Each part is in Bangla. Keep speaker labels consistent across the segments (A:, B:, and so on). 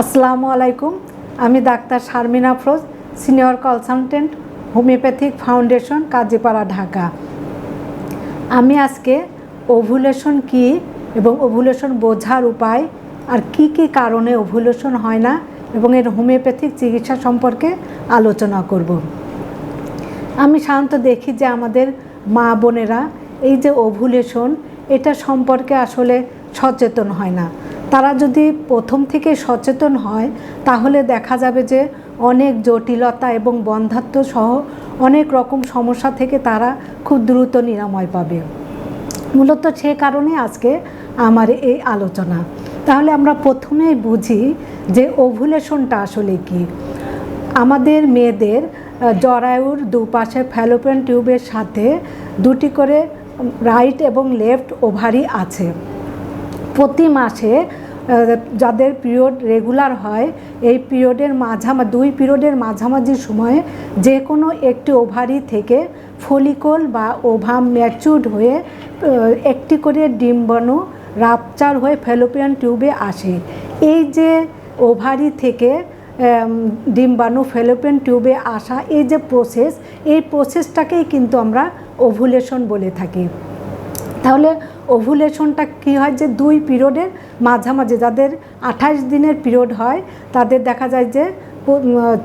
A: আসসালামু আলাইকুম। আমি doctor Sharmin Afroz senior consultant homeopathic foundation, Kazipara, Dhaka. আমি আজকে ওভুলেশন কি এবং ওভুলেশন বোঝার উপায় আর কি কি কারণে ওভুলেশন হয় না এবং এর হোমিওপ্যাথিক চিকিৎসা সম্পর্কে আলোচনা করব। আমি সাধারণত দেখি যে আমাদের মা বোনেরা এই যে ওভুলেশন, এটা সম্পর্কে আসলে সচেতন হয় না। তারা যদি প্রথম থেকে সচেতন হয়, তাহলে দেখা যাবে যে অনেক জটিলতা এবং বন্ধাত্ম সহ অনেক রকম সমস্যা থেকে তারা খুব দ্রুত নিরাময় পাবে। মূলত সে কারণে আজকে আমার এই আলোচনা। তাহলে আমরা প্রথমেই বুঝি যে ওভুলেশনটা আসলে কি। আমাদের মেয়েদের জরায়ুর দুপাশে ফ্যালোপিয়ান টিউবের সাথে দুটি করে রাইট এবং লেফট ওভারি আছে। প্রতি মাসে যাদের পিরিয়ড রেগুলার হয়, এই পিরিয়ডের মাঝামা, দুই পিরিয়ডের মাঝামাঝি সময়ে যে কোনো একটি ওভারি থেকে ফলিকল বা ওভাম ম্যাচুর্ড হয়ে একটি করে ডিম্বাণু রাপচার হয়ে ফেলোপিয়ান টিউবে আসে। এই যে ওভারি থেকে ডিম্বাণু ফেলোপিয়ান টিউবে আসা এই যে প্রসেস এই প্রসেসটাকেই কিন্তু আমরা ওভুলেশন বলে থাকি। তাহলে ওভুলেশনটা কী হয় যে দুই পিরিয়ডের মাঝামাঝি, যাদের আঠাশ দিনের পিরিয়ড হয়, তাদের দেখা যায় যে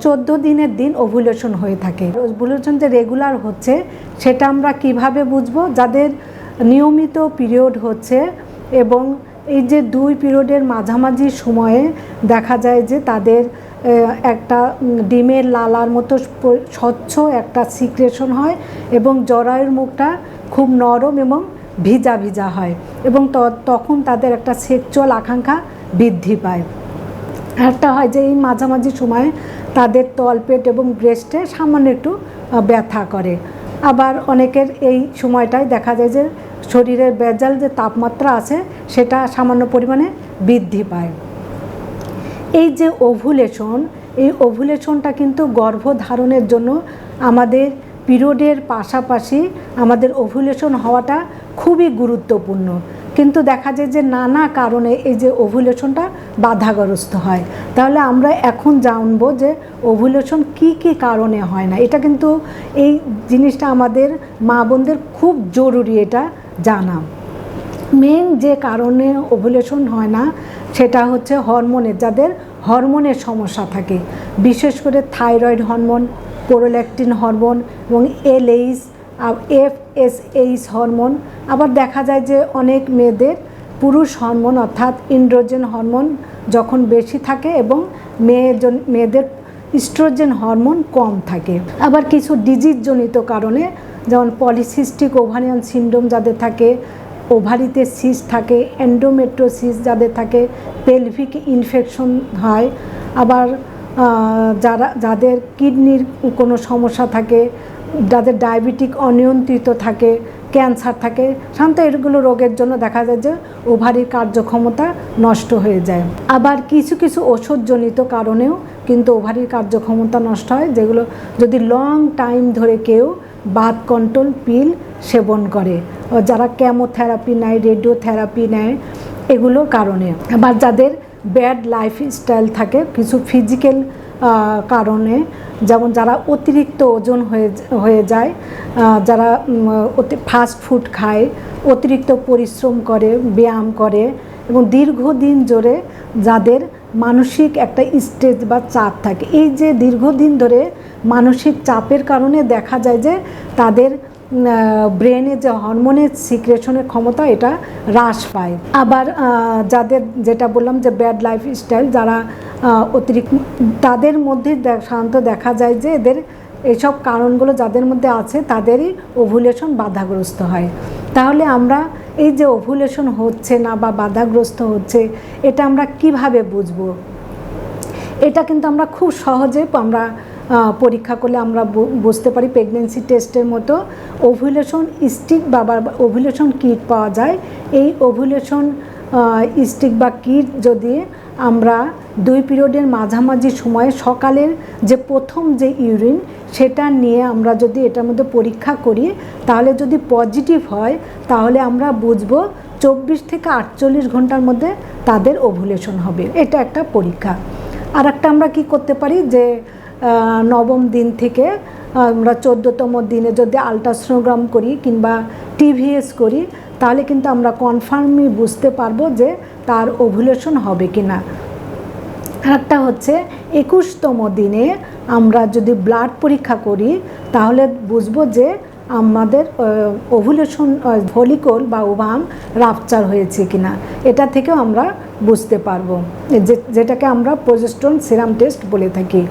A: চোদ্দ দিনের দিন ওভুলেশন হয়ে থাকে। ওভুলেশন যে রেগুলার হচ্ছে, সেটা আমরা কীভাবে বুঝব? যাদের নিয়মিত পিরিয়ড হচ্ছে এবং এই যে দুই পিরিয়ডের মাঝামাঝি সময়ে দেখা যায় যে তাদের একটা ডিমের লালার মতো স্বচ্ছ একটা সিক্রেশন হয় এবং জরায়ুর মুখটা খুব নরম এবং ভিজা ভিজা হয় এবং তখন তাদের একটা সেক্সুয়াল আকাঙ্ক্ষা বৃদ্ধি পায়। একটা হয় যে এই মাঝামাঝি সময়ে তাদের তলপেট এবং ব্রেস্টে সামান্য একটু ব্যথা করে। আবার অনেকের এই সময়টায় দেখা যায় যে শরীরের বেজাল যে তাপমাত্রা আছে সেটা সামান্য পরিমাণে বৃদ্ধি পায়। এই যে ওভুলেশন এই ওভুলেশনটা কিন্তু গর্ভধারণের জন্য আমাদের পিরিয়ডের পাশাপাশি আমাদের ওভুলেশন হওয়াটা খুবই গুরুত্বপূর্ণ। কিন্তু দেখা যায় যে নানা কারণে এই যে ওভুলেশনটা বাধাগ্রস্ত হয়। তাহলে আমরা এখন জানব যে ওভুলেশন কি কি কারণে হয় না। এটা কিন্তু এই জিনিসটা আমাদের মা বোনদের খুব জরুরি এটা জানা। মেন যে কারণে ওভুলেশন হয় না, সেটা হচ্ছে হরমোনের, যাদের হরমোনের সমস্যা থাকে। বিশেষ করে থাইরয়েড হরমোন পোরোল্যাকটিন হরমোন এবং LH F S H hormone. আবার দেখা যায় যে অনেক মেয়েদের পুরুষ হরমোন অর্থাৎ ইন্ড্রোজেন হরমোন যখন বেশি থাকে এবং মেয়েজন মেয়েদের ইস্ট্রোজেন হরমোন কম থাকে। আবার কিছু ডিজিজজনিত কারণে যেমন পলিসিস্টিক ওভারিয়ান সিন্ড্রোম যাদের থাকে ওভারিতে সিস থাকে এন্ডোমেট্রোসিস যাদের থাকে পেলভিক ইনফেকশন হয়। আবার যারা, যাদের কিডনির কোনো সমস্যা থাকে যাদের ডায়াবেটিক অনিয়ন্ত্রিত থাকে, ক্যান্সার থাকে সাধারণত এগুলো রোগের জন্য দেখা যায় যে ওভারির কার্যক্ষমতা নষ্ট হয়ে যায়। আবার কিছু কিছু ওষুধজনিত কারণেও কিন্তু ওভারির কার্যক্ষমতা নষ্ট হয়, যেগুলো যদি লং টাইম ধরে কেউ বাদ কন্ট্রোল পিল সেবন করে। যারা ক্যামোথেরাপি নেয় রেডিওথেরাপি নেয়, এগুলোর কারণে। আবার যাদের ব্যাড লাইফ স্টাইল থাকে, কিছু ফিজিক্যাল কারণে যেমন যারা অতিরিক্ত ওজন হয়ে হয়ে যায় যারা ফাস্ট ফুড খায়, অতিরিক্ত পরিশ্রম করে, ব্যায়াম করে এবং দীর্ঘদিন জোরে যাদের মানসিক একটা স্টেজ বা চাপ থাকে। এই যে দীর্ঘদিন ধরে মানসিক চাপের কারণে দেখা যায় যে তাদের ব্রেনে যে হরমোনের সিক্রেশনের ক্ষমতা, এটা হ্রাস পায়। আবার যাদের, যেটা বললাম যে ব্যাড লাইফ স্টাইল যারা অতিরিক্ত, তাদের মধ্যে সাধারণত দেখা যায় যে এদের এইসব কারণগুলো যাদের মধ্যে আছে, তাদেরই ওভুলেশন বাধাগ্রস্ত হয়। তাহলে আমরা এই যে ওভুলেশন হচ্ছে না বা বাধাগ্রস্ত হচ্ছে, এটা আমরা কীভাবে বুঝব? এটা কিন্তু আমরা খুব সহজে আমরা পরীক্ষা করলে আমরা বুঝতে পারি প্রেগনেন্সি টেস্টের মতো ওভুলেশন স্টিক বা ওভুলেশন কিট পাওয়া যায়। এই ওভুলেশন স্টিক বা কিট যদি আমরা দুই পিরিয়ডের মাঝামাঝি সময়ে সকালের যে প্রথম যে ইউরিন সেটা নিয়ে আমরা যদি এটার মধ্যে পরীক্ষা করি, তাহলে যদি পজিটিভ হয়, তাহলে আমরা বুঝব চব্বিশ থেকে আটচল্লিশ ঘণ্টার মধ্যে তাদের ওভুলেশন হবে। এটা একটা পরীক্ষা। আর একটা আমরা কি করতে পারি যে নবম দিন থেকে আমরা চোদ্দোতম দিনে যদি আলট্রাসোনোগ্রাম করি কিংবা টিভিএস করি, তাহলে কিন্তু আমরা কনফার্মই বুঝতে পারব যে তার ওভুলেশন হবে কি না। আরেকটা হচ্ছে, একুশতম দিনে আমরা যদি ব্লাড পরীক্ষা করি, তাহলে বুঝব যে আমাদের ওভুলেশন ভলিকল বা ওভাম রাপচার হয়েছে কিনা এটা থেকেও আমরা বুঝতে পারব। যেটাকে আমরা প্রজেস্ট্রন সিরাম টেস্ট বলে থাকি।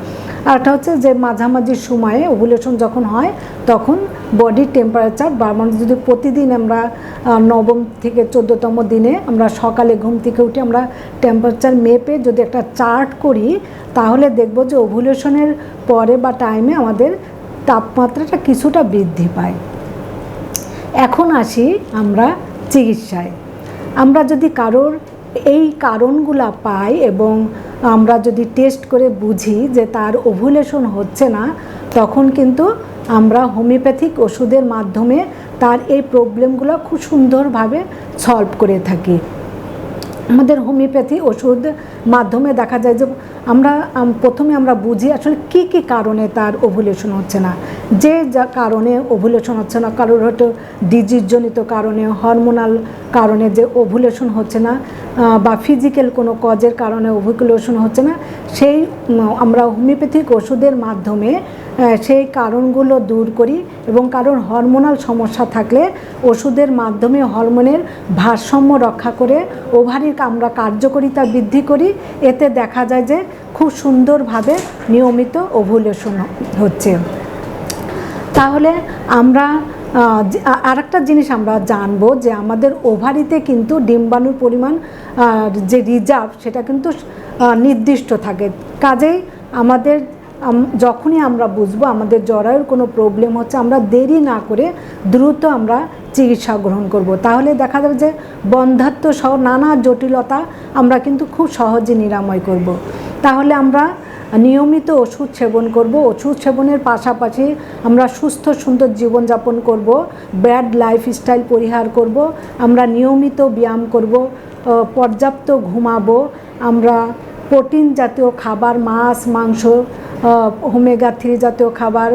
A: আরেকটা হচ্ছে যে মাঝামাঝি সময়ে ওভুলেশন যখন হয়, তখন বডির টেম্পারেচার বা মানে যদি প্রতিদিন আমরা নবম থেকে চোদ্দোতম দিনে আমরা সকালে ঘুম থেকে উঠে আমরা টেম্পারেচার মেপে যদি একটা চার্ট করি, তাহলে দেখব যে ওভুলেশনের পরে বা টাইমে আমাদের তাপমাত্রাটা কিছুটা বৃদ্ধি পায়। এখন আসি আমরা চিকিৎসায়। আমরা যদি কারোর এই কারণগুলা পাই এবং আমরা যদি টেস্ট করে বুঝি যে তার ওভুলেশন হচ্ছে না, তখন কিন্তু আমরা হোমিওপ্যাথিক ওষুধের মাধ্যমে তার এই প্রবলেমগুলো খুব সুন্দরভাবে সলভ করে থাকি। আমাদের হোমিওপ্যাথি ওষুধ মাধ্যমে দেখা যায় যে আমরা প্রথমে আমরা বুঝি আসলে কি কি কারণে তার ওভুলেশন হচ্ছে না। যে যা কারণে ওভুলেশন হচ্ছে না, কারোর হয়তো ডিজিজজনিত কারণে হরমোনাল কারণে যে ওভুলেশন হচ্ছে না বা ফিজিক্যাল কোনো কজের কারণে ওভুলেশন হচ্ছে না, সেই আমরা হোমিওপ্যাথিক ওষুধের মাধ্যমে সেই কারণগুলো দূর করি এবং কারোর হরমোনাল সমস্যা থাকলে ওষুধের মাধ্যমে হরমোনের ভারসাম্য রক্ষা করে ওভারির আমরা কার্যকারিতা বৃদ্ধি করি। এতে দেখা যায় যে খুব সুন্দরভাবে নিয়মিত ওভুলেশন হচ্ছে। তাহলে আমরা আরেকটা জিনিস আমরা জানব যে আমাদের ওভারিতে কিন্তু ডিম্বাণুর পরিমাণ যে রিজার্ভ সেটা কিন্তু নির্দিষ্ট থাকে। কাজেই আমাদের যখনই আমরা বুঝব আমাদের জরায়ুর কোনো প্রবলেম হচ্ছে, আমরা দেরি না করে দ্রুত আমরা চিকিৎসা গ্রহণ করব। তাহলে দেখা যাবে যে বন্ধাত্ম সহ নানা জটিলতা আমরা কিন্তু খুব সহজে নিরাময় করব। তাহলে আমরা নিয়মিত ওষুধ সেবন করব। ওষুধ সেবনের পাশাপাশি আমরা সুস্থ, সুন্দর জীবনযাপন করব। ব্যাড লাইফস্টাইল পরিহার করব। আমরা নিয়মিত ব্যায়াম করব। পর্যাপ্ত ঘুমাবো। আমরা প্রোটিন জাতীয় খাবার, মাছ, মাংস হোমেগা থ্রি জাতীয় খাবার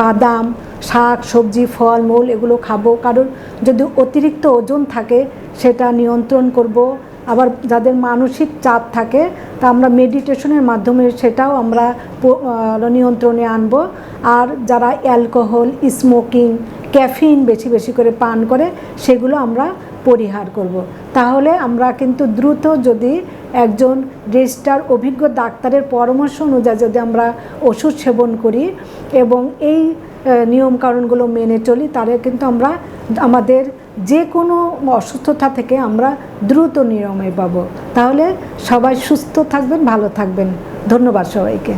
A: বাদাম শাক, সবজি, ফল, মূল এগুলো খাব। কারণ যদি অতিরিক্ত ওজন থাকে, সেটা নিয়ন্ত্রণ করব। আবার যাদের মানসিক চাপ থাকে, তা আমরা মেডিটেশনের মাধ্যমে সেটাও আমরা নিয়ন্ত্রণে আনব। আর যারা অ্যালকোহল, স্মোকিং, ক্যাফিন বেশি বেশি করে পান করে, সেগুলো আমরা পরিহার করব। তাহলে আমরা কিন্তু দ্রুত যদি একজন রেজিস্টার, অভিজ্ঞ ডাক্তারের পরামর্শ অনুযায়ী যদি আমরা ওষুধ সেবন করি এবং এই নিয়মকানুনগুলো মেনে চলি, তাহলে কিন্তু আমরা আমাদের যে কোনো অসুস্থতা থেকে আমরা দ্রুত নিরাময় পাবো। তাহলে সবাই সুস্থ থাকবেন, ভালো থাকবেন। ধন্যবাদ সবাইকে।